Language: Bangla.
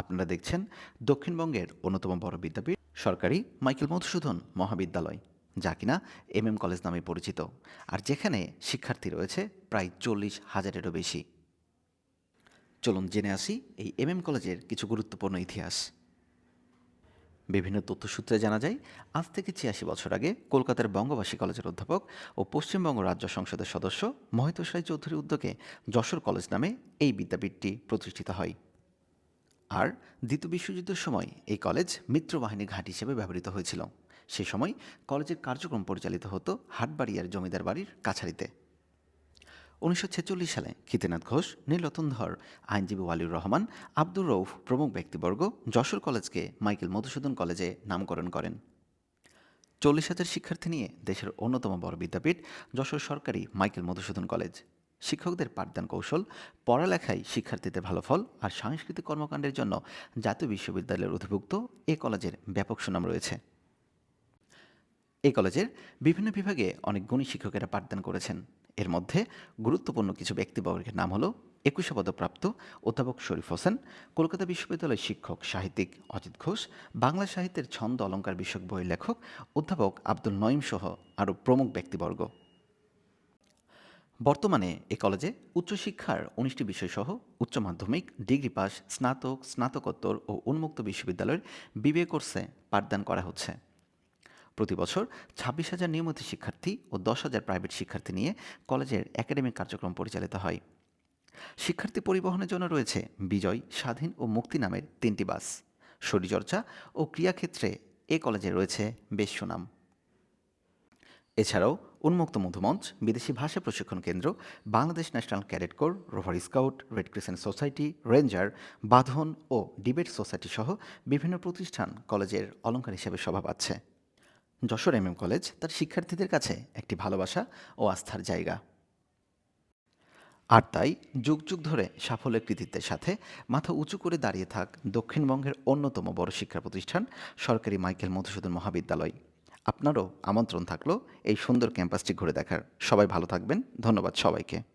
আপনারা দেখছেন দক্ষিণবঙ্গের অন্যতম বড় বিদ্যাপীঠ, সরকারি মাইকেল মধুসূদন মহাবিদ্যালয়, যা কিনা এম এম কলেজ নামে পরিচিত, আর যেখানে শিক্ষার্থী রয়েছে প্রায় চল্লিশ হাজারেরও বেশি। চলুন জেনে আসি এই এম এম কলেজের কিছু গুরুত্বপূর্ণ ইতিহাস। বিভিন্ন তথ্যসূত্রে জানা যায়, আজ থেকে ছিয়াশি বছর আগে কলকাতার বঙ্গবাসী কলেজের অধ্যাপক ও পশ্চিমবঙ্গ রাজ্য সংসদের সদস্য মহিতোষ রায় চৌধুরীর উদ্যোগে যশোর কলেজ নামে এই বিদ্যাপীঠটি প্রতিষ্ঠিত হয়। আর দ্বিতীয় বিশ্বযুদ্ধের সময় এই কলেজ মিত্রবাহিনী ঘাঁটি হিসেবে ব্যবহৃত হয়েছিল। সে সময় কলেজের কার্যক্রম পরিচালিত হতো হাটবাড়িয়ার জমিদার বাড়ির কাছারিতে। উনিশশো ছেচল্লিশ সালে খিতেনাথ ঘোষ নীলরতন ধর, আইনজীবী ওয়ালিউর রহমান, আব্দুর রৌফ প্রমুখ ব্যক্তিবর্গ যশোর কলেজকে মাইকেল মধুসূদন কলেজে নামকরণ করেন। চল্লিশ হাজার শিক্ষার্থী নিয়ে দেশের অন্যতম বড় বিদ্যাপীঠ যশোর সরকারি মাইকেল মধুসূদন কলেজ। শিক্ষকদের পাঠদান কৌশল পড়ালেখায় শিক্ষার্থীদের ভালো ফল আর সাংস্কৃতিক কর্মকাণ্ডের জন্য জাতীয় বিশ্ববিদ্যালয়ের অধিভুক্ত এ কলেজের ব্যাপক সুনাম রয়েছে। এই কলেজের বিভিন্ন বিভাগে অনেক গুণী শিক্ষকেরা পাঠদান করেছেন। এর মধ্যে গুরুত্বপূর্ণ কিছু ব্যক্তিবর্গের নাম হলো একুশে পদপ্রাপ্ত অধ্যাপক শরীফ হোসেন, কলকাতা বিশ্ববিদ্যালয়ের শিক্ষক, সাহিত্যিক অজিত ঘোষ, বাংলা সাহিত্যের ছন্দ অলঙ্কার বিষয়ক বইয়ের লেখক অধ্যাপক আব্দুল নঈম সহ আরও প্রমুখ ব্যক্তিবর্গ। বর্তমানে এ কলেজে উচ্চশিক্ষার উনিশটি বিষয়সহ উচ্চ মাধ্যমিক, ডিগ্রি পাস স্নাতক, স্নাতকোত্তর ও উন্মুক্ত বিশ্ববিদ্যালয়ের বিবিএ কোর্সে পাঠদান করা হচ্ছে। প্রতি বছর ছাব্বিশ হাজার নিয়মিত শিক্ষার্থী ও দশ হাজার প্রাইভেট শিক্ষার্থী নিয়ে কলেজের একাডেমিক কার্যক্রম পরিচালিত হয়। শিক্ষার্থী পরিবহনের জন্য রয়েছে বিজয়, স্বাধীন ও মুক্তি নামের তিনটি বাস। শরীরচর্চা ও ক্রিয়াক্ষেত্রে এ কলেজে রয়েছে বেশ সুনাম। এছাড়াও উন্মুক্ত মধুমঞ্চ, বিদেশি ভাষা প্রশিক্ষণ কেন্দ্র, Bangladesh national cadet corps, rover scout, red crescent society, ranger, Badhan ও ডিবেট সোসাইটি সহ বিভিন্ন প্রতিষ্ঠান কলেজের অলঙ্কার হিসেবে শোভা পাচ্ছে। যশোর এম এম কলেজ তার শিক্ষার্থীদের কাছে একটি ভালোবাসা ও আস্থার জায়গা। আর তাই যুগ যুগ ধরে সাফল্যের কৃতিত্বের সাথে মাথা উঁচু করে দাঁড়িয়ে থাক দক্ষিণবঙ্গের অন্যতম বড় শিক্ষা প্রতিষ্ঠান সরকারি মাইকেল মধুসূদন মহাবিদ্যালয়। আপনারও আমন্ত্রণ থাকল এই সুন্দর ক্যাম্পাসটি ঘুরে দেখার। সবাই ভালো থাকবেন। ধন্যবাদ সবাইকে।